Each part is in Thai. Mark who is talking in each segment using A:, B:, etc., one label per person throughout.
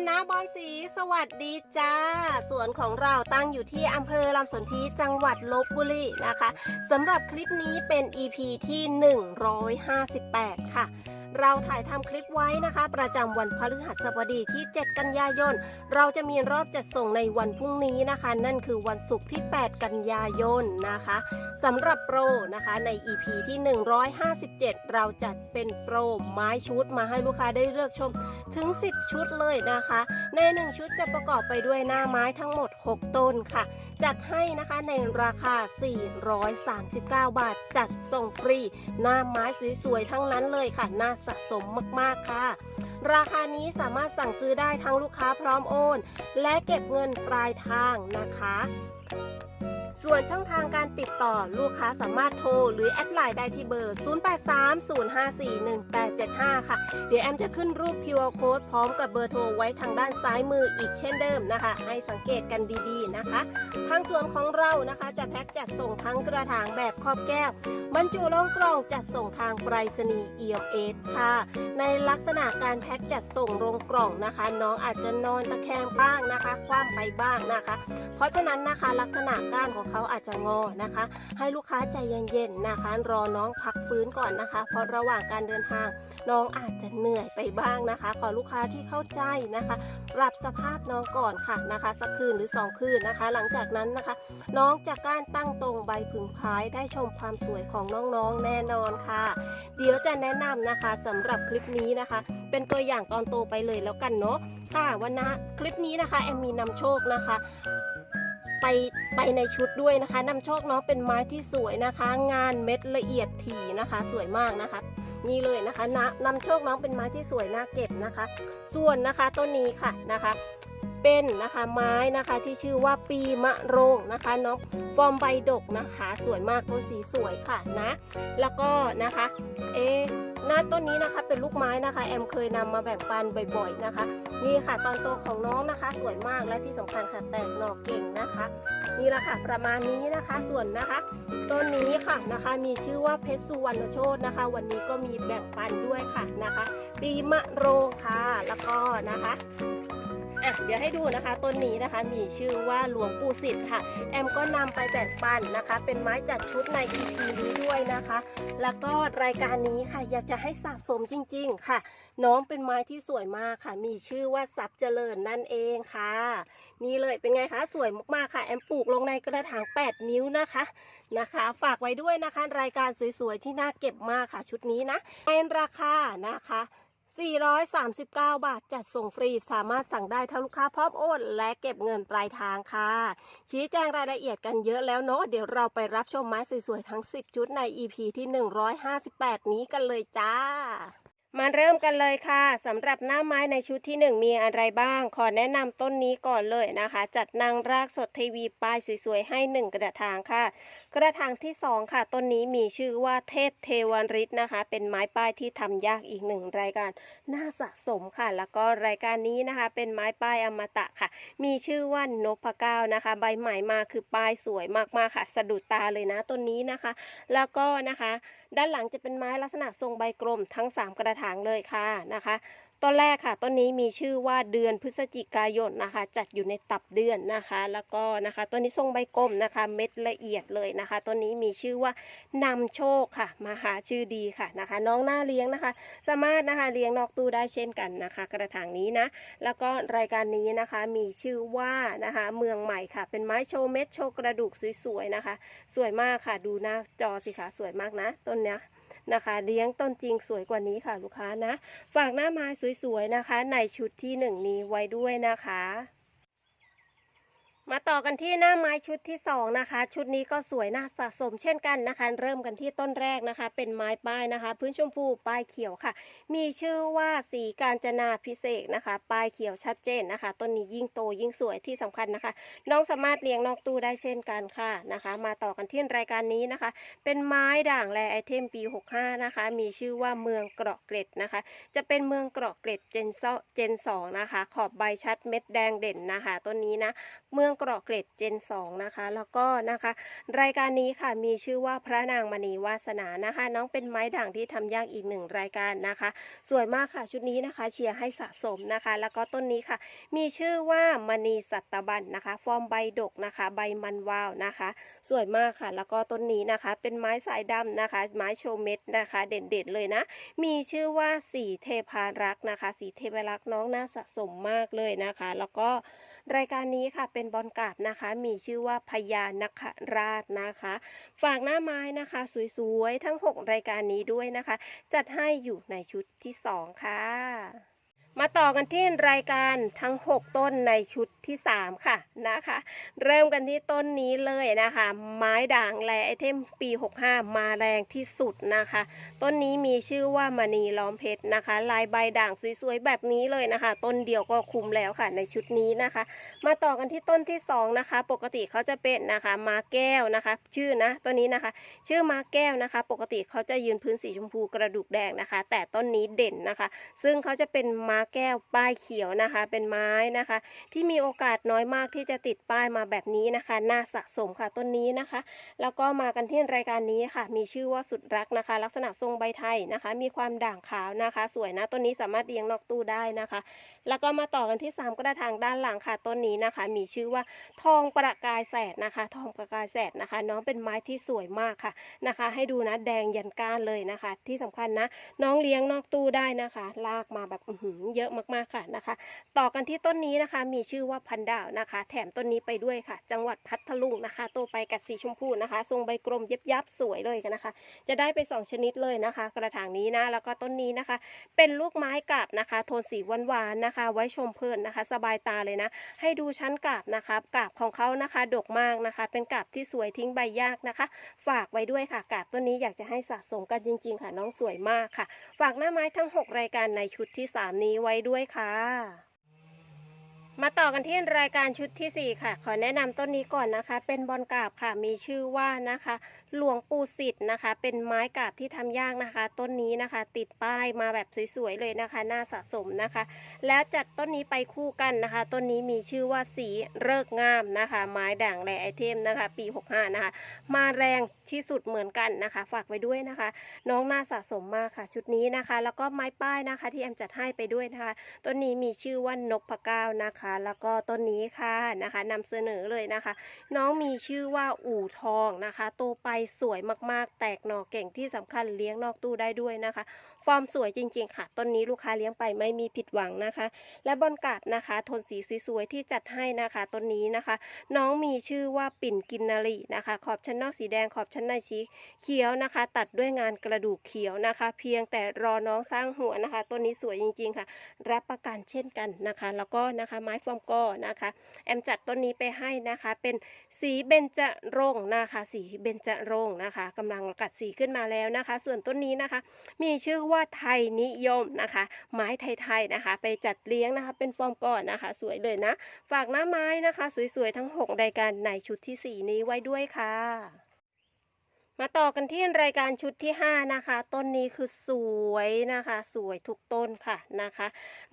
A: นนะบอนสีสวัสดีจ้า สวนของเราตั้งอยู่ที่อำเภอลำสนธิจังหวัดลบบุรีนะคะสำหรับคลิปนี้เป็น EP ที่ 158 ค่ะ เราถ่ายทำคลิปไว้นะคะ ประจำวันพฤหัสบดีที่ 7 กันยายน เราจะมีรอบจัดส่งในวันพรุ่งนี้นะคะ นั่นคือวันศุกร์ที่ 8 กันยายนนะคะสำหรับโปรนะคะใน EP ที่ 157 เราจัดเป็นโปรไม้ชุดมาให้ลูกค้าได้เลือกชมถึง 10 ชุดเลยนะคะ ใน 1 ชุดจะประกอบไปด้วยหน้าไม้ทั้งหมด 6 ต้นค่ะ จัดให้นะคะในราคา 439 บาท จัดส่งฟรี หน้าไม้สวยๆทั้งนั้นเลยค่ะหน่าสะสมมาก ๆ ค่ะ ราคานี้สามารถสั่งซื้อได้ทั้งลูกค้าพร้อมโอน และเก็บเงินปลายทางนะคะ ส่วนช่องทางการติดต่อลูกค้าสามารถโทร หรือแอดไลน์ได้ที่เบอร์ 0830541875 ค่ะ เดี๋ยวแอมจะขึ้นรูป QR code พร้อมกับเบอร์โทรไว้ทางด้านซ้ายมืออีกเช่นเดิมนะคะ ให้สังเกตกันดีๆนะคะ ทางส่วนของเรานะคะจะแพ็คจัดส่งทั้งกระถางแบบครอบแก้ว บรรจุลงกล่องจัดส่งทางไปรษณีย์ EMS ค่ะ ในลักษณะการแพ็คจัดส่งลงกล่องนะคะ น้องอาจจะนอนตะแคงบ้างนะคะ คว่ำไปบ้างนะคะ เพราะฉะนั้นนะคะลักษณะก้านของเขาอาจจะงอนะคะ ให้ลูกค้าใจเย็นๆนะคะ รอน้องพักฟื้นก่อนนะคะ เพราะระหว่างการเดินทางน้องอาจจะเหนื่อยไปบ้างนะคะ ขอลูกค้าที่เข้าใจนะคะ ปรับสภาพน้องก่อนค่ะนะคะ สักคืนหรือ 2 คืนนะคะ หลังจากนั้นนะคะ น้องจากการตั้งตรงใบผึ่งพายได้ชมความสวยของน้องๆแน่นอนค่ะ เดี๋ยวจะแนะนำนะคะสำหรับคลิปนี้นะคะ เป็นตัวอย่างตอนโตไปเลยแล้วกันเนาะค่ะวันนะคลิปนี้นะคะแอมมีนำโชคนะคะ ไปไปในชุดด้วยนะคะนำโชคเนาะเป็นไม้ที่สวยนะคะ งานเม็ดละเอียดถี่นะคะ สวยมากนะคะ นี่เลยนะคะนะนำโชคน้องเป็นไม้ที่สวยน่าเก็บนะคะ ส่วนนะคะต้นนี้ค่ะนะคะ เป็นนะคะไม้นะคะที่ชื่อว่าปีมะโรงนะคะน้องฟอร์มใบดกนะคะ สวยมากต้นสีสวยค่ะนะ แล้วก็นะคะเอะหน้าต้นนี้นะคะเป็นลูกไม้นะคะ แอมเคยนำมาแบ่งปันบ่อยๆนะคะ นี่ค่ะตอนโตของน้องนะคะ สวยมากและที่สำคัญค่ะแตกหน่อเก่งนะคะนี่แหละค่ะประมาณนี้นะคะส่วนนะคะต้นนี้ค่ะนะคะมีชื่อว่าเพชรสุวรรณโชตนะคะ วันนี้ก็มีแบ่งปันด้วยค่ะนะคะ ปีมะโรงค่ะแล้วก็นะคะ อะเดี๋ยวให้ดูนะคะต้นนี้นะคะมีชื่อว่าหลวงปู่สิทธิ์ค่ะ แอมก็นำไปแบ่งปันนะคะ เป็นไม้จัดชุดใน EP นี้ด้วยนะคะ แล้วก็รายการนี้ค่ะอยากจะให้สะสมจริง ๆ ค่ะ น้องเป็นไม้ที่สวยมากค่ะ มีชื่อว่าทรัพย์เจริญนั่นเองค่ะ นี่เลยเป็นไงคะสวยมากๆค่ะ แอมปลูกลงในกระถาง 8 นิ้วนะคะนะคะ ฝากไว้ด้วยนะคะ รายการสวยๆที่น่าเก็บมากค่ะชุดนี้นะเป็นราคานะคะ 439 บาท จัดส่งฟรีสามารถสั่งได้ถ้าลูกค้าพร้อมโอนและเก็บเงินปลายทางค่ะ ชี้แจงรายละเอียดกันเยอะแล้วเนาะเดี๋ยวเราไปรับชมไม้สวยๆทั้ง 10 ชุดใน EP ที่ 158 นี้กันเลยจ้า มาเริ่มกันเลยค่ะสำหรับหน้าไม้ในชุดที่ 1 มีอะไรบ้าง ขอแนะนำต้นนี้ก่อนเลยนะคะ จัดนางรากสดเทวีป้ายสวยๆให้ 1 กระถางค่ะ กระถางที่ 2 ค่ะต้นนี้มีชื่อว่าเทพเทวันฤทธิ์นะคะ เป็นไม้ป้ายที่ทำยากอีกหนึ่งรายการน่าสะสมค่ะ แล้วก็รายการนี้นะคะ เป็นไม้ป้ายอมตะค่ะ มีชื่อว่านพเก้านะคะ ใบใหม่มาคือป้ายสวยมากๆค่ะ สะดุดตาเลยนะต้นนี้นะคะ แล้วก็นะคะ ด้านหลังจะเป็นไม้ลักษณะทรงใบกลมทั้ง 3 กระถางเลยค่ะนะคะ ต้นแรกค่ะต้นนี้มีชื่อว่าเดือนพฤศจิกายนนะคะ จัดอยู่ในตับเดือนนะคะ แล้วก็นะคะต้นนี้ทรงใบกลมนะคะ เม็ดละเอียดเลยนะคะต้นนี้มีชื่อว่านำโชคค่ะมาหาชื่อดีค่ะนะคะ น้องหน้าเลี้ยงนะคะ สามารถนะคะเลี้ยงนอกตู้ได้เช่นกันนะคะ กระถางนี้นะ แล้วก็รายการนี้นะคะมีชื่อว่านะคะเมืองใหม่ค่ะ เป็นไม้โชว์เม็ดโชว์กระดูกสวยๆนะคะ สวยมากค่ะ ดูหน้าจอสิคะสวยมากนะต้นเนี้ย นะคะ เลี้ยงต้นจริงสวยกว่านี้ค่ะลูกค้านะ ฝากหน้าไม้สวยๆนะคะ ในชุดที่หนึ่งนี้ไว้ด้วยนะคะ มาต่อกันที่หน้าไม้ชุดที่สองนะคะ ชุดนี้ก็สวยน่าสะสมเช่นกันนะคะ เริ่มกันที่ต้นแรกนะคะ เป็นไม้ป้ายนะคะ พื้นชมพูป้ายเขียวค่ะ มีชื่อว่าสีการจนาพิเศษนะคะ ป้ายเขียวชัดเจนนะคะ ต้นนี้ยิ่งโตยิ่งสวยที่สำคัญนะคะ น้องสามารถเลี้ยงนอกตู้ได้เช่นกันค่ะนะคะ มาต่อกันที่รายการนี้นะคะ เป็นไม้ด่างแลไอเทมปี 65 นะคะ มีชื่อว่าเมืองเกราะเกร็ดนะคะ จะเป็นเมืองเกราะเกร็ดเจนเจนสองนะคะ ขอบใบชัดเม็ดแดงเด่นนะคะ ต้นนี้นะเมืององเกราะเกร็ดเจน 2 นะคะ แล้วก็นะคะ รายการนี้ค่ะมีชื่อว่าพระนางมณีวาสนานะคะ น้องเป็นไม้ด่างที่ทำยากอีกหนึ่งรายการนะคะ สวยมากค่ะชุดนี้นะคะเชียร์ให้สะสมนะคะ แล้วก็ต้นนี้ค่ะ มีชื่อว่ามณีสัตบันนะคะ ฟอร์มใบดกนะคะ ใบมันวาวนะคะ สวยมากค่ะ แล้วก็ต้นนี้นะคะ เป็นไม้สายดำนะคะ ไม้โชว์เม็ดนะคะ เด่นๆเลยนะ มีชื่อว่าสีเทพารักษ์นะคะ สีเทพารักษ์น้องน่าสะสมมากเลยนะคะ แล้วก็ รายการนี้ค่ะเป็นบอลกาบนะคะ มีชื่อว่าพญานคราชนะคะ ฝากหน้าไม้นะคะ สวยๆ ทั้ง 6 รายการนี้ด้วยนะคะ จัดให้อยู่ในชุดที่ 2 ค่ะ มาต่อกันที่รายการทั้ง 6 ต้นในชุดที่ 3 ค่ะนะคะ เริ่มกันที่ต้นนี้เลยนะคะ ไม้ด่างแลไอเทมปี 65 มาแรงที่สุดนะคะ ต้นนี้มีชื่อว่ามณีล้อมเพชรนะคะ ลายใบด่างสวยๆ แบบนี้เลยนะคะ ต้นเดียวก็คุ้มแล้วค่ะในชุดนี้นะคะ มาต่อกันที่ต้นที่ 2 นะคะ ปกติเขาจะเป็นนะคะมาแก้วนะคะ ชื่อนะตัวนี้นะคะ ชื่อมาแก้วนะคะ ปกติเขาจะยืนพื้นสีชมพูกระดูกแดงนะคะ แต่ต้นนี้เด่นนะคะ ซึ่งเขาจะเป็นมาแก้วป้ายเขียวนะคะ เป็นไม้นะคะ ที่มีโอกาสน้อยมากที่จะติดป้ายมาแบบนี้นะคะน่าสะสมค่ะต้นนี้นะคะ แล้วก็มากันที่รายการนี้ค่ะ มีชื่อว่าสุดรักนะคะ ลักษณะทรงใบไทยนะคะ มีความด่างขาวนะคะ สวยนะต้นนี้สามารถเลี้ยงนอกตู้ได้นะคะแล้วก็มาต่อกันที่ 3 กระถางด้านหลังค่ะต้นนี้นะคะ มีชื่อว่าทองประกายแสดนะคะ ทองประกายแสดนะคะ น้องเป็นไม้ที่สวยมากค่ะนะคะ ให้ดูนะแดงยันก้านเลยนะคะ ที่สำคัญนะ น้องเลี้ยงนอกตู้ได้นะคะ ลากมาแบบเยอะมากๆค่ะนะคะ ต่อกันที่ต้นนี้นะคะ มีชื่อว่าพันดาวนะคะ แถมต้นนี้ไปด้วยค่ะ จังหวัดพัทลุงนะคะโตไปกับสีชมพูนะคะทรงใบกลมเย็บยับสวยเลยกันนะคะ จะได้ไป 2 ชนิดเลยนะคะ กระถางนี้นะแล้วก็ต้นนี้นะคะ เป็นลูกไม้กาบนะคะ โทนสีหวานๆนะคะ ไว้ชมเพลินนะคะ สบายตาเลยนะ ให้ดูชั้นกาบนะคะกาบของเขานะคะดกมากนะคะ เป็นกาบที่สวยทิ้งใบยากนะคะ ฝากไว้ด้วยค่ะกาบต้นนี้อยากจะให้สะสมกันจริง ๆ ค่ะน้องสวยมากค่ะ ฝากหน้าไม้ทั้ง 6 รายการในชุดที่ 3 นี้ไว้ด้วยค่ะ ต่อกันที่รายการชุดทีสี่4 ค่ะ ขอแนะนำต้นนี้ก่อนนะคะ เป็นบอลกาบค่ะมีชื่อว่านะคะ หลวงปู่สิทธิ์นะคะ เป็นไม้กาบที่ทำยากนะคะ ต้นนี้นะคะ ติดป้ายมาแบบสวยๆเลยนะคะน่าสะสมนะคะ แล้วจัดต้นนี้ไปคู่กันนะคะ ต้นนี้มีชื่อว่าสีเลิกงามนะคะ ไม้ด่างแรไอเทมนะคะ ปี 65 นะคะ มาแรงที่สุดเหมือนกันนะคะ ฝากไว้ด้วยนะคะ น้องน่าสะสมมากค่ะ ชุดนี้นะคะ แล้วก็ไม้ป้ายนะคะ ที่แอมจัดให้ไปด้วยนะคะต้นนี้มีชื่อว่านพเก้านะคะแล้วก็ต้นนี้ค่ะนะคะนำเสนอเลยนะคะ น้องมีชื่อว่าอู่ทองนะคะโตไปสวยมากๆ แตกหน่อเก่งที่สำคัญเลี้ยงนอกตู้ได้ด้วยนะคะ ฟอร์มสวยจริงๆค่ะ ต้นนี้ลูกค้าเลี้ยงไปไม่มีผิดหวังนะคะ และบอนกาดนะคะโทนสีสวยๆที่จัดให้นะคะต้นนี้นะคะ น้องมีชื่อว่าปิ่นกินนารีนะคะ ขอบชั้นนอกสีแดงขอบชั้นในสีเขียวนะคะ ตัดด้วยงานกระดูกเขียวนะคะ เพียงแต่รอน้องสร้างหัวนะคะต้นนี้สวยจริงๆค่ะ รับประกันเช่นกันนะคะ แล้วก็นะคะไม้ฟมก็นะคะ แอมจัดต้นนี้ไปให้นะคะ เป็นสีเบญจรงค์นะคะ สีเบญจรงค์นะคะกำลังกัดสีขึ้นมาแล้วนะคะ ส่วนต้นนี้นะคะ มีชื่อว่าไทยนิยมนะคะ ไม้ไทยๆนะคะ ไปจัดเลี้ยงนะคะ เป็นฟอร์มก่อนนะคะ สวยเลยนะ ฝากหน้าไม้นะคะ สวยๆทั้ง 6 รายการในชุดที่ 4 นี้ไว้ด้วยค่ะ มาต่อกันที่รายการชุดที่ 5 นะคะ ต้นนี้คือสวยนะคะ สวยทุกต้นค่ะนะคะ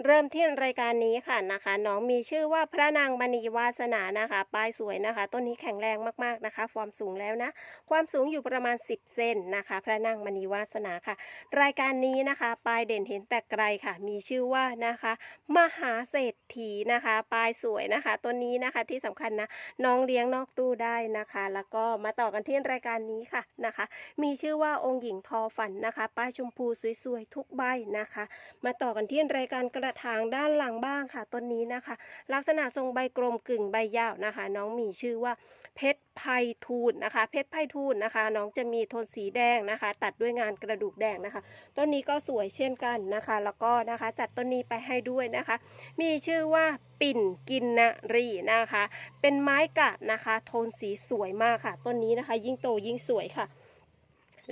A: เริ่มที่รายการนี้ค่ะนะคะ น้องมีชื่อว่าพระนางมณีวาสนานะคะป้ายสวยนะคะ ต้นนี้แข็งแรงมากๆนะคะ ฟอร์มสูงแล้วนะ ความสูงอยู่ประมาณ 10 เซนนะคะ พระนางมณีวาสนาค่ะ รายการนี้นะคะปลายเด่นเห็นแต่ไกลค่ะ มีชื่อว่านะคะ มหาเศรษฐีนะคะปลายสวยนะคะตัวนี้นะคะที่สำคัญนะน้องเลี้ยงนอกตู้ได้นะคะ แล้วก็มาต่อกันที่รายการนี้ค่ะนะคะ มีชื่อว่าองค์หญิงทอฝันนะคะ ป้ายชมพูสวยๆทุกใบนะคะ มาต่อกันที่รายการกระถางด้านหลังบ้างค่ะต้นนี้นะคะ ลักษณะทรงใบกลมกึ่งใบยาวนะคะ น้องมีชื่อว่าเพชร ไพทูนนะคะ เพชรไพทูนนะคะ น้องจะมีโทนสีแดงนะคะ ตัดด้วยงานกระดูกแดงนะคะ ต้นนี้ก็สวยเช่นกันนะคะ แล้วก็นะคะจัดต้นนี้ไปให้ด้วยนะคะ มีชื่อว่าปิ่นกินนารีนะคะ เป็นไม้กาบนะคะ โทนสีสวยมากค่ะ ต้นนี้นะคะ ยิ่งโตยิ่งสวยค่ะ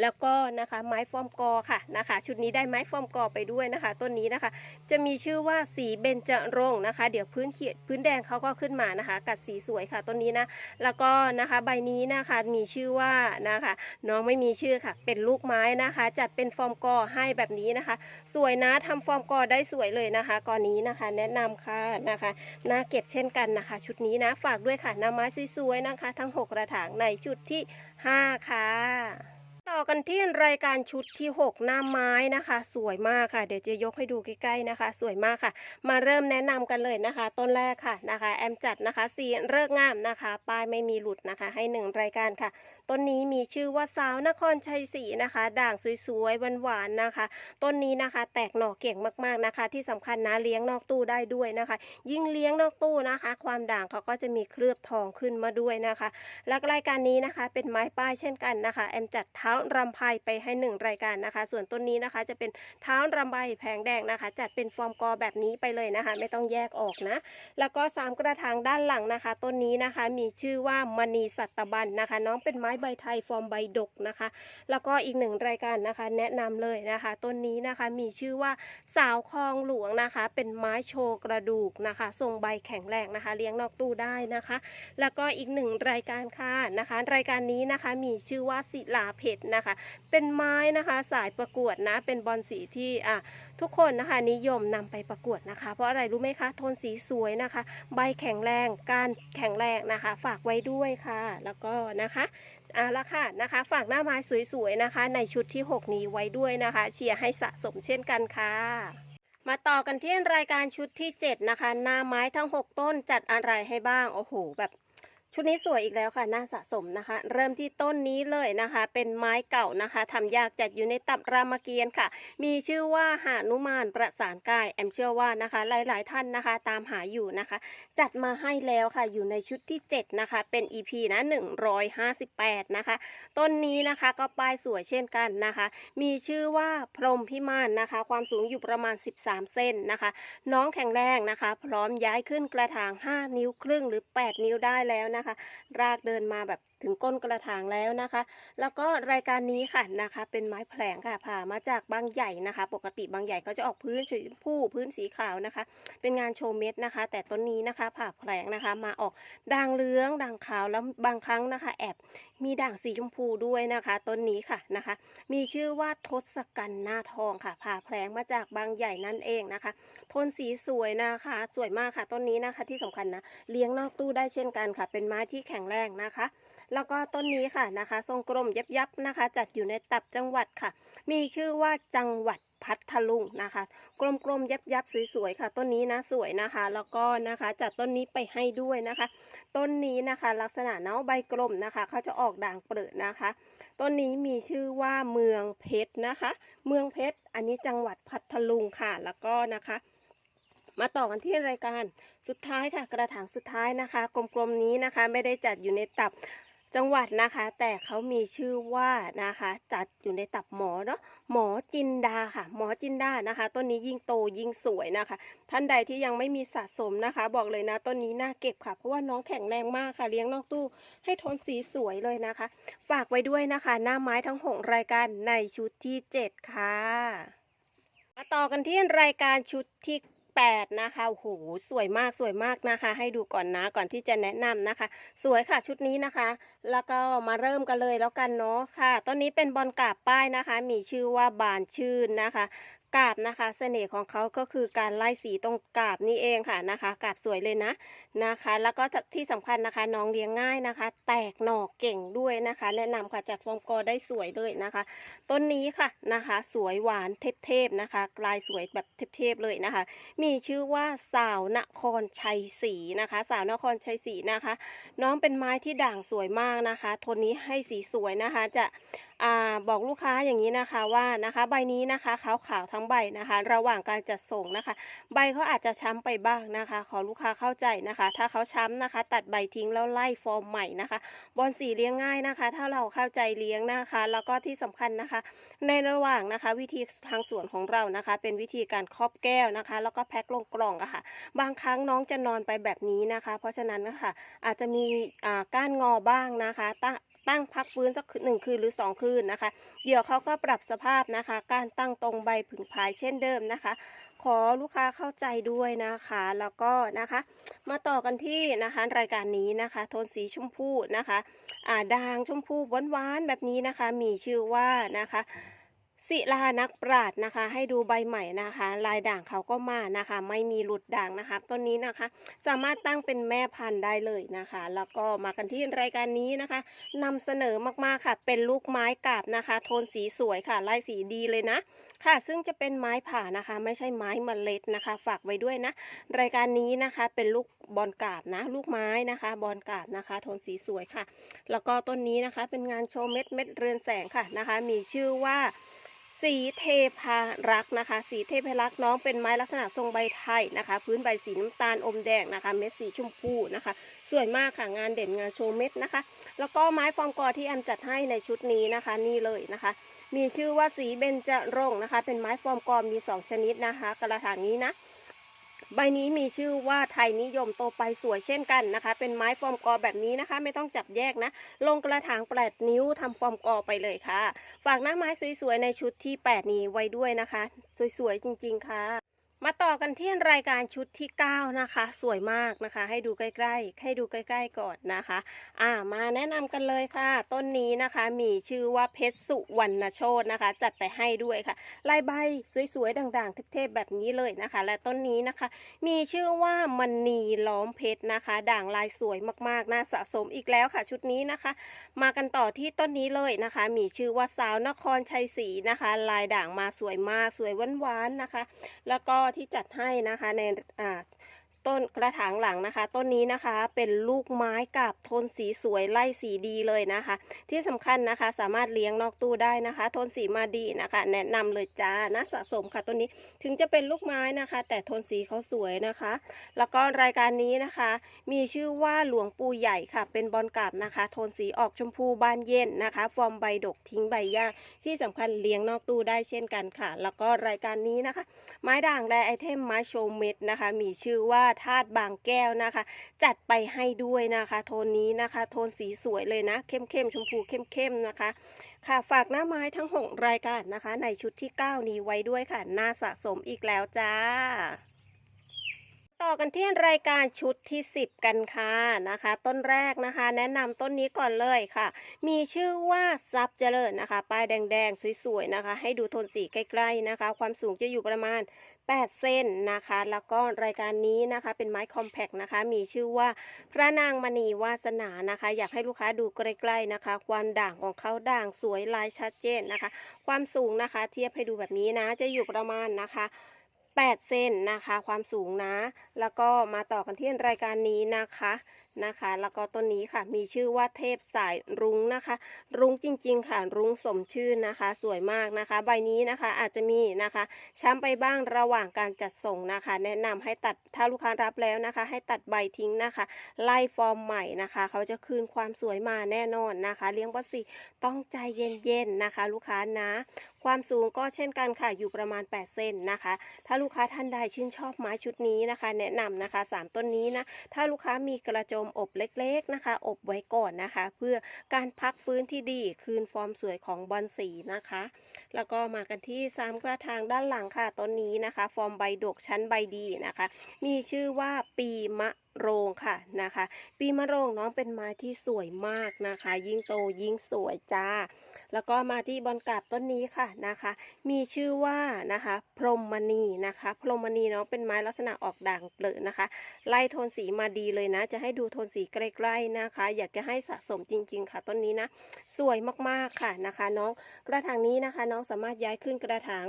A: แล้วก็นะคะไม้ฟอร์มกอค่ะนะคะ ชุดนี้ได้ไม้ฟอร์มกอไปด้วยนะคะ ต้นนี้นะคะ จะมีชื่อว่าสีเบญจรงนะคะ เดี๋ยวพื้นเขียดพื้นแดงเขาก็ขึ้นมานะคะ กัดสีสวยค่ะต้นนี้นะแล้วก็นะคะใบนี้นะคะมีชื่อว่านะคะ น้องไม่มีชื่อค่ะ เป็นลูกไม้นะคะ จัดเป็นฟอร์มกอให้แบบนี้นะคะ สวยนะทำฟอร์มกอได้สวยเลยนะคะกอนี้นะคะ แนะนำค่ะนะคะน่าเก็บเช่นกันนะคะ ชุดนี้นะฝากด้วยค่ะน้ำไม้สวยๆนะคะ ทั้ง 6 กระถางในชุดที่ 5 ค่ะ ต่อกันที่รายการชุดที่ 6 หน้าไม้นะคะ สวยมากค่ะ เดี๋ยวจะยกให้ดูใกล้ๆนะคะ สวยมากค่ะ มาเริ่มแนะนำกันเลยนะคะ ต้นแรกค่ะนะคะ แอมจัดนะคะสีเริกงามนะคะ ป้ายไม่มีหลุดนะคะ ให้หนึ่งรายการค่ะต้นนี้มีชื่อว่าสาวนครชัยศรีนะคะ ด่างสวยๆหวานๆนะคะ ต้นนี้นะคะ แตกหน่อเก่งมากๆนะคะ ที่สำคัญนะเลี้ยงนอกตู้ได้ด้วยนะคะ ยิ่งเลี้ยงนอกตู้นะคะ ความด่างเขาก็จะมีเคลือบทองขึ้นมาด้วยนะคะ และรายการนี้นะคะ เป็นไม้ป้ายเช่นกันนะคะ แอมจัดเท้ารำไพไปให้หนึ่งรายการนะคะ ส่วนต้นนี้นะคะ จะเป็นเท้ารำไพแผงแดงนะคะ จัดเป็นฟอร์มกอแบบนี้ไปเลยนะคะ ไม่ต้องแยกออกนะ แล้วก็สามกระถางด้านหลังนะคะ ต้นนี้นะคะ มีชื่อว่ามณีสัตบันนะคะ น้องเป็นไม้ใบไทยฟอร์มใบดกนะคะ แล้วก็อีกหนึ่งรายการนะคะ แนะนำเลยนะคะ ต้นนี้นะคะมีชื่อว่าสาวคลองหลวงนะคะ เป็นไม้โชว์กระดูกนะคะทรงใบแข็งแรงนะคะ เลี้ยงนอกตู้ได้นะคะ แล้วก็อีกหนึ่งรายการค่ะนะคะ รายการนี้นะคะมีชื่อว่าศิลาเพชรนะคะ เป็นไม้นะคะสายประกวดนะเป็นบอลสีที่อะทุกคนนะคะนิยมนำไปประกวดนะคะ เพราะอะไรรู้ไหมคะโทนสีสวยนะคะ ใบแข็งแรงการแข็งแรงนะคะ ฝากไว้ด้วยค่ะ แล้วก็นะคะ เอาละค่ะนะคะฝากหน้าไม้สวยๆนะคะ ในชุดที่ 6 นี้ไว้ด้วยนะคะ เชียร์ให้สะสมเช่นกันค่ะ มาต่อกันที่รายการชุดที่ 7 นะคะหน้าไม้ทั้ง 6 ต้นจัดอะไรให้บ้าง โอ้โห แบบ ชุดนี้สวยอีกแล้วค่ะน่าสะสมนะคะ เริ่มที่ต้นนี้เลยนะคะ เป็นไม้เก่านะคะทำยากจัดอยู่ในตับรามเกียรติ์ค่ะ มีชื่อว่าหานุมานประสานกายแอมเชื่อว่านะคะ หลาย ๆ ท่านนะคะ ตามหาอยู่นะคะ จัดมาให้แล้วค่ะอยู่ในชุดที่ 7 นะคะ เป็น EP นะ 158 นะคะ ต้นนี้นะคะก็ป้ายสวยเช่นกันนะคะ มีชื่อว่าพรมพิมานนะคะ ความสูงอยู่ประมาณ 13 เซนนะคะ น้องแข็งแรงนะคะ พร้อมย้ายขึ้นกระถาง 5 นิ้วครึ่งหรือ 8 นิ้วได้แล้วนะคะรากเดินมาแบบ ถึงก้นกระถางแล้วนะคะ แล้วก็รายการนี้ค่ะนะคะ เป็นไม้แผลงค่ะผ่ามาจากบางใหญ่นะคะ ปกติบางใหญ่ก็จะออกพื้นสีชมพูพื้นสีขาวนะคะ เป็นงานโชว์เม็ดนะคะ แต่ต้นนี้นะคะผ่าแผลงนะคะ มาออกด่างเหลืองด่างขาวแล้วบางครั้งนะคะ แอบมีด่างสีชมพูด้วยนะคะต้นนี้ค่ะนะคะ มีชื่อว่าทศกัณฐ์หน้าทองค่ะ ผ่าแผลงมาจากบางใหญ่นั่นเองนะคะ โทนสีสวยนะคะ สวยมากค่ะต้นนี้นะคะที่สำคัญนะเลี้ยงนอกตู้ได้เช่นกันค่ะ เป็นไม้ที่แข็งแรงนะคะ แล้วก็ต้นนี้ค่ะนะคะ ทรงกลมยับยับนะคะ จัดอยู่ในตับจังหวัดค่ะ มีชื่อว่าจังหวัดพัทลุงนะคะ กลมๆยับยับสวยๆค่ะ ต้นนี้นะสวยนะคะ แล้วก็นะคะจัดต้นนี้ไปให้ด้วยนะคะ ต้นนี้นะคะ ลักษณะเนาใบกลมนะคะ เขาจะออกด่างเปลือนะคะ ต้นนี้มีชื่อว่าเมืองเพชรนะคะ เมืองเพชรอันนี้จังหวัดพัทลุงค่ะ แล้วก็นะคะมาต่อกันที่รายการสุดท้ายค่ะ กระถางสุดท้ายนะคะ กลมๆนี้นะคะ ไม่ได้จัดอยู่ในตับ จังหวัดนะคะ แต่เขามีชื่อว่านะคะ จัดอยู่ในตับหมอเนาะหมอจินดาค่ะ หมอจินดานะคะ ต้นนี้ยิ่งโตยิ่งสวยนะคะ ท่านใดที่ยังไม่มีสะสมนะคะ บอกเลยนะต้นนี้น่าเก็บค่ะ เพราะว่าน้องแข็งแรงมากค่ะ เลี้ยงนอกตู้ให้โทนสีสวยเลยนะคะ ฝากไว้ด้วยนะคะ หน้าไม้ทั้งหกรายการในชุดที่ 7 ค่ะมาต่อกันที่รายการชุดที่ 8 นะคะโอ้โหสวยมากสวยมากนะคะ ให้ดูก่อนนะก่อนที่จะแนะนำนะคะ สวยค่ะชุดนี้นะคะ แล้วก็มาเริ่มกันเลยแล้วกันเนาะค่ะต้นนี้เป็นบอลกาบป้ายนะคะ มีชื่อว่าบานชื่นนะคะ กาบนะคะ เสน่ห์ของเขาก็คือการไล่สีตรงกาบนี่เองค่ะนะคะ กาบสวยเลยนะนะคะ แล้วก็ที่สำคัญนะคะน้องเลี้ยงง่ายนะคะ แตกหน่อเก่งด้วยนะคะ แนะนำค่ะจัดฟอร์มกอได้สวยเลยนะคะ ต้นนี้ค่ะนะคะ สวยหวานเทพๆนะคะลายสวยแบบเทพๆเลยนะคะ มีชื่อว่าสาวนครชัยศรีนะคะ สาวนครชัยศรีนะคะ น้องเป็นไม้ที่ด่างสวยมากนะคะ ทนนี้ให้สีสวยนะคะจะบอกลูกค้าอย่างนี้นะคะว่านะคะ ใบนี้นะคะขาวขาวๆทั้งใบนะคะ ระหว่างการจัดส่งนะคะ ใบเขาอาจจะช้ำไปบ้างนะคะ ขอลูกค้าเข้าใจนะคะ ถ้าเขาช้ำนะคะ ตัดใบทิ้งแล้วไล่ฟอร์มใหม่นะคะ บอลสีเลี้ยงง่ายนะคะ ถ้าเราเข้าใจเลี้ยงนะคะ แล้วก็ที่สำคัญนะคะ ในระหว่างนะคะ วิธีทางสวนของเรานะคะ เป็นวิธีการครอบแก้วนะคะ แล้วก็แพ็คลงกล่องอะค่ะ บางครั้งน้องจะนอนไปแบบนี้นะคะ เพราะฉะนั้นนะคะอาจจะมีอ่าก้านงอบ้างนะคะตะ ตั้งพักฟื้นสักหนึ่งคืนหรือ 2 คืนนะคะ เดี๋ยวเขาก็ปรับสภาพนะคะ การตั้งตรงใบผึ่งพายเช่นเดิมนะคะ ขอลูกค้าเข้าใจด้วยนะคะ แล้วก็นะคะ มาต่อกันที่นะคะรายการนี้นะคะ โทนสีชมพูนะคะ อ่าด่างชมพูหวานๆแบบนี้นะคะ มีชื่อว่านะคะ ศิลานักปราดนะคะ ให้ดูใบใหม่นะคะ ลายด่างเขาก็มานะคะ ไม่มีหลุดด่างนะคะต้นนี้นะคะ สามารถตั้งเป็นแม่พันธุ์ได้เลยนะคะ แล้วก็มากันที่รายการนี้นะคะนำเสนอมากๆค่ะ เป็นลูกไม้กาบนะคะ โทนสีสวยค่ะลายสีดีเลยนะค่ะ ซึ่งจะเป็นไม้ผ่านะคะ ไม่ใช่ไม้เมล็ดนะคะ ฝากไว้ด้วยนะ รายการนี้นะคะเป็นลูกบอลกาบนะ ลูกไม้นะคะบอลกาบนะคะ โทนสีสวยค่ะ แล้วก็ต้นนี้นะคะเป็นงานโชว์เม็ดเม็ดเรือนแสงค่ะนะคะ มีชื่อว่า สีเทพารักนะคะ สีเทพารักน้องเป็นไม้ลักษณะทรงใบไทยนะคะ พื้นใบสีน้ำตาลอมแดงนะคะ เม็ดสีชมพูนะคะ สวยมากค่ะงานเด่นงานโชว์เม็ดนะคะ แล้วก็ไม้ฟอร์มกอที่แอมจัดให้ในชุดนี้นะคะ นี่เลยนะคะ มีชื่อว่าสีเบญจรงค์นะคะ เป็นไม้ฟอร์มกอมี 2 ชนิดนะคะ กระถางนี้นะ ใบนี้มีชื่อว่าไทยนิยมโตไปสวยเช่นกันนะคะ เป็นไม้ฟอร์มกอแบบนี้นะคะ ไม่ต้องจับแยกนะ ลงกระถางแปดนิ้วทำฟอร์มกอไปเลยค่ะ ฝากหน้าไม้สวยๆในชุดที่ 8 นี้ไว้ด้วยนะคะ สวยๆจริง ๆค่ะ มาต่อกันที่รายการชุดที่ 9 นะคะ สวยมากนะคะ ให้ดูใกล้ๆ ให้ดูใกล้ๆก่อนนะคะ อ่ามาแนะนำกันเลยค่ะ ต้นนี้นะคะมีชื่อว่าเพชรสุวรรณโชตนะคะ จัดไปให้ด้วยค่ะ ลายใบสวยๆด่างๆเทพๆแบบนี้เลยนะคะ และต้นนี้นะคะ มีชื่อว่ามณีล้อมเพชรนะคะ ด่างลายสวยมากๆน่าสะสมอีกแล้วค่ะ ชุดนี้นะคะ มากันต่อที่ต้นนี้เลยนะคะ มีชื่อว่าสาวนครชัยศรีนะคะ ลายด่างมาสวยมากสวยหวานๆนะคะ แล้วก็ที่จัดให้นะคะในอ่า ต้นกระถางหลังนะคะ ต้นนี้นะคะเป็นลูกไม้กับโทนสีสวยไล่สีดีเลยนะคะ ที่สำคัญนะคะสามารถเลี้ยงนอกตู้ได้นะคะ โทนสีมาดีนะคะ แนะนำเลยจ้านะสะสมค่ะต้นนี้ถึงจะเป็นลูกไม้นะคะ แต่โทนสีเขาสวยนะคะ แล้วก็รายการนี้นะคะ มีชื่อว่าหลวงปู่ใหญ่ค่ะ เป็นบอลกราบนะคะ โทนสีออกชมพูบานเย็นนะคะ ฟอร์มใบดกทิ้งใบยาที่สำคัญเลี้ยงนอกตู้ได้เช่นกันค่ะ แล้วก็รายการนี้นะคะ ไม้ด่างและไอเทมไม้โชว์เม็ดนะคะ มีชื่อว่าธาตุบางแก้วนะคะ จัดไปให้ด้วยนะคะ โทนนี้นะคะ โทนสีสวยเลยนะ เข้มๆชมพูเข้มๆนะคะค่ะฝากหน้าไม้ทั้ง 6 รายการนะคะ ในชุดที่ 9 นี้ไว้ด้วยค่ะ น่าสะสมอีกแล้วจ้า ต่อกันที่รายการชุดที่ 10 กันค่ะนะคะ ต้นแรกนะคะ แนะนำต้นนี้ก่อนเลยค่ะ มีชื่อว่าซับเจริญนะคะ ป้ายแดงๆ สวยๆนะคะ ให้ดูโทนสีใกล้ๆนะคะ ความสูงจะอยู่ประมาณ 8 เส้นนะคะ แล้วก็รายการนี้นะคะเป็นไม้คอมแพกนะคะ มีชื่อว่าพระนางมณีวาสนานะคะ อยากให้ลูกค้าดูใกล้ๆนะคะ ความด่างของเขาด่างสวยลายชัดเจนนะคะ ความสูงนะคะ เทียบให้ดูแบบนี้นะจะอยู่ประมาณนะคะ 8เส้นนะคะ ความสูงนะ แล้วก็มาต่อกันที่รายการนี้นะคะนะคะ แล้วก็ต้นนี้ค่ะมีชื่อว่าเทพสายรุ้งนะคะ รุ้งจริง ๆ ค่ะ รุ้งสมชื่อนะคะ สวยมากนะคะ ใบนี้นะคะอาจจะมีนะคะช้ำไปบ้างระหว่างการจัดส่งนะคะ แนะนำให้ตัดถ้าลูกค้ารับแล้วนะคะ ให้ตัดใบทิ้งนะคะ ไล่ฟอร์มใหม่นะคะ เขาจะคืนความสวยมาแน่นอนนะคะ เลี้ยงบอสซี่ต้องใจเย็นๆนะคะ ลูกค้านะ ความสูงก็เช่นกันค่ะอยู่ประมาณ 8 เซนนะคะ ถ้าลูกค้าท่านใดชื่นชอบไม้ชุดนี้นะคะ แนะนำนะคะ 3 ต้นนี้นะถ้าลูกค้ามีกระโจมอบเล็กๆนะคะ อบไว้ก่อนนะคะ เพื่อการพักฟื้นที่ดีคืนฟอร์มสวยของบอลสีนะคะ แล้วก็มากันที่สามกระถางด้านหลังค่ะต้นนี้นะคะ ฟอร์มใบดกชั้นใบดีนะคะ มีชื่อว่าปีมะโรงค่ะนะคะ ปีมะโรงน้องเป็นไม้ที่สวยมากนะคะ ยิ่งโตยิ่งสวยจ้า แล้วก็มาที่บอลกาบต้นนี้ค่ะนะคะ มีชื่อว่านะคะ พรหมมณีนะคะ พรหมมณีเนาะเป็นไม้ลักษณะออกด่างเปลือนะคะ ไล่โทนสีมาดีเลยนะ จะให้ดูโทนสีใกล้ๆนะคะ อยากจะให้สะสมจริง ๆ ค่ะต้นนี้นะ สวยมากๆค่ะนะคะ น้องกระถางนี้นะคะ น้องสามารถย้ายขึ้นกระถาง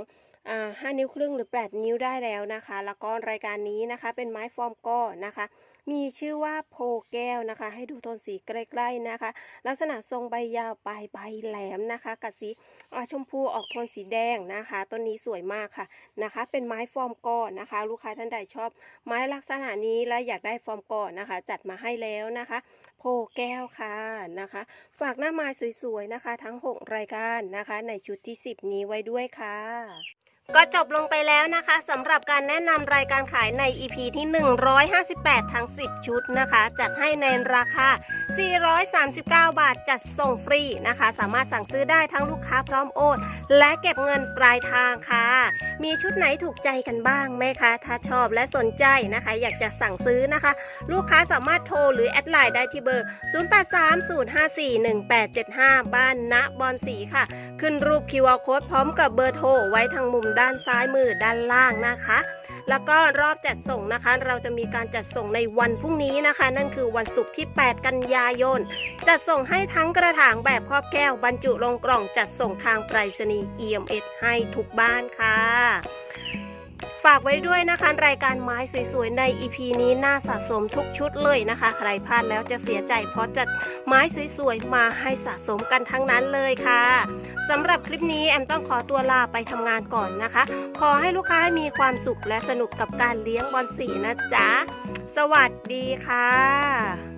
A: ห้านิ้วครึ่งหรือ 8 นิ้วได้แล้วนะคะ แล้วก็รายการนี้นะคะ เป็นไม้ฟอร์มก้อนะคะ มีชื่อว่าโพแก้วนะคะ ให้ดูโทนสีใกล้ๆนะคะ ลักษณะทรงใบยาวปลายใบแหลมนะคะกับสีอ่าชมพูออกโทนสีแดงนะคะต้นนี้สวยมากค่ะนะคะ เป็นไม้ฟอร์มก้อนนะคะ ลูกค้าท่านใดชอบ ไม้ลักษณะนี้และอยากได้ฟอร์มก้อนะคะ จัดมาให้แล้วนะคะ โพแก้วค่ะนะคะ ฝากหน้าไม้สวยๆนะคะ ทั้ง 6 รายการนะคะ ในชุดที่ 10 นี้ไว้ด้วยค่ะ ก็จบลงไปแล้วนะคะสำหรับการแนะนำรายการขายใน EP ที่ 158 ทั้ง 10 ชุดนะคะ จัดให้ในราคา 439 บาทจัดส่งฟรีนะคะ สามารถสั่งซื้อได้ทั้งลูกค้าพร้อมโอนและเก็บเงินปลายทางค่ะ มีชุดไหนถูกใจกันบ้างไหมคะ ถ้าชอบและสนใจนะคะ อยากจะสั่งซื้อนะคะ ลูกค้าสามารถโทรหรือแอดไลน์ได้ที่เบอร์ 0830541875 บ้านณบอนสีค่ะ ขึ้นรูป QR code พร้อมกับเบอร์โทรไว้ทางมุมด้านซ้ายมือด้านล่างนะคะ แล้วก็รอบจัดส่งนะคะ เราจะมีการจัดส่งในวันพรุ่งนี้นะคะ นั่นคือวันศุกร์ที่ 8 กันยายน จัดส่งให้ทั้งกระถางแบบครอบแก้วบรรจุลงกล่องจัดส่งทางไปรษณีย์ EMS ให้ทุกบ้านค่ะฝากไว้ด้วยนะคะ รายการไม้สวยๆ ใน EP นี้น่าสะสมทุกชุดเลยนะคะ ใครพลาดแล้วจะเสียใจเพราะจัดไม้สวยๆ มาให้สะสมกันทั้งนั้นเลยค่ะ สำหรับคลิปนี้แอมต้องขอตัวลาไปทำงานก่อนนะคะ ขอให้ลูกค้ามีความสุขและสนุกกับการเลี้ยงบอลสีนะจ๊ะ สวัสดีค่ะ